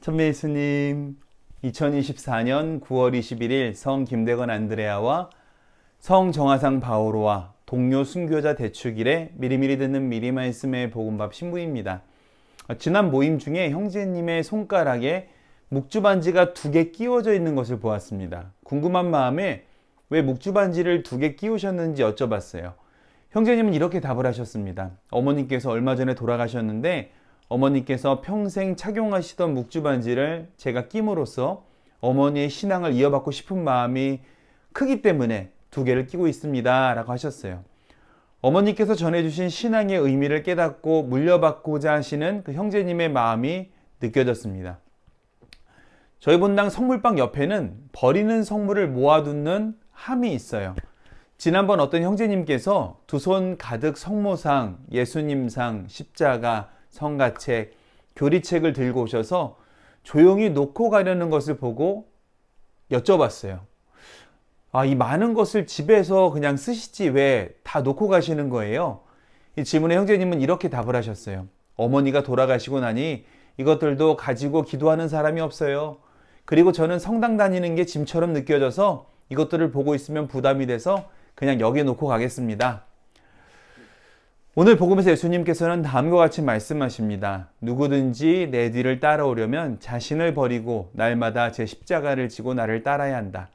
천미 예수님, 2024년 9월 21일 성 김대건 안드레아와 성 정화상 바오로와 동료 순교자 대축일에 미리미리 듣는 미리 말씀의 복음밥 신부입니다. 어, 지난 모임 중에 형제님의 손가락에 묵주 반지가 두 개 끼워져 있는 것을 보았습니다. 궁금한 마음에 왜 묵주 반지를 두 개 끼우셨는지 여쭤봤어요. 형제님은 이렇게 답을 하셨습니다. 어머니께서 얼마 전에 돌아가셨는데 어머니께서 평생 착용하시던 묵주 반지를 제가 끼므로써 어머니의 신앙을 이어받고 싶은 마음이 크기 때문에 두 개를 끼고 있습니다. 라고 하셨어요. 어머니께서 전해주신 신앙의 의미를 깨닫고 물려받고자 하시는 그 형제님의 마음이 느껴졌습니다. 저희 본당 성물방 옆에는 버리는 성물을 모아두는 함이 있어요. 지난번 어떤 형제님께서 두 손 가득 성모상, 예수님상, 십자가, 성가책, 교리책을 들고 오셔서 조용히 놓고 가려는 것을 보고 여쭤봤어요. 아, 이 많은 것을 집에서 그냥 쓰시지 왜 다 놓고 가시는 거예요? 이 질문에 형제님은 이렇게 답을 하셨어요. 어머니가 돌아가시고 나니 이것들도 가지고 기도하는 사람이 없어요. 그리고 저는 성당 다니는 게 짐처럼 느껴져서 이것들을 보고 있으면 부담이 돼서 그냥 여기에 놓고 가겠습니다. 오늘 복음에서 예수님께서는 다음과 같이 말씀하십니다. 누구든지 내 뒤를 따라오려면 자신을 버리고 날마다 제 십자가를 지고 나를 따라야 한다.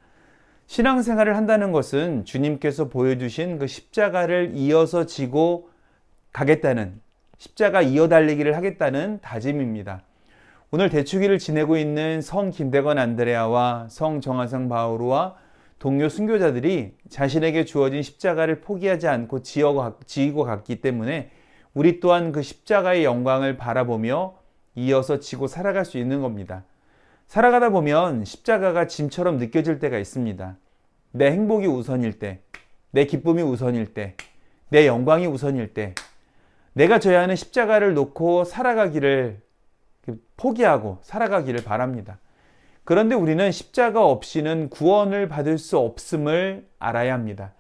신앙생활을 한다는 것은 주님께서 보여주신 그 십자가를 이어서 지고 가겠다는 십자가 이어 달리기를 하겠다는 다짐입니다. 오늘 대축일을 지내고 있는 성 김대건 안드레아와 성 정하성 바오로와 동료 순교자들이 자신에게 주어진 십자가를 포기하지 않고 지고 갔기 때문에 우리 또한 그 십자가의 영광을 바라보며 이어서 지고 살아갈 수 있는 겁니다. 살아가다 보면 십자가가 짐처럼 느껴질 때가 있습니다. 내 행복이 우선일 때, 내 기쁨이 우선일 때, 내 영광이 우선일 때, 내가 져야 하는 십자가를 놓고 살아가기를 포기하고 살아가기를 바랍니다. 그런데 우리는 십자가 없이는 구원을 받을 수 없음을 알아야 합니다.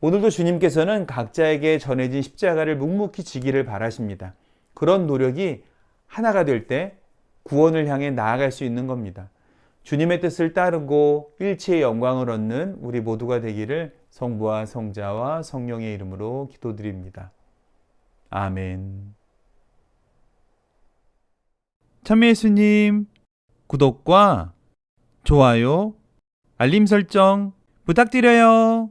오늘도 주님께서는 각자에게 전해진 십자가를 묵묵히 지기를 바라십니다. 그런 노력이 하나가 될 때 구원을 향해 나아갈 수 있는 겁니다. 주님의 뜻을 따르고 일체의 영광을 얻는 우리 모두가 되기를 성부와 성자와 성령의 이름으로 기도드립니다. 아멘. 참미 예수님 구독과 좋아요, 알림 설정 부탁드려요.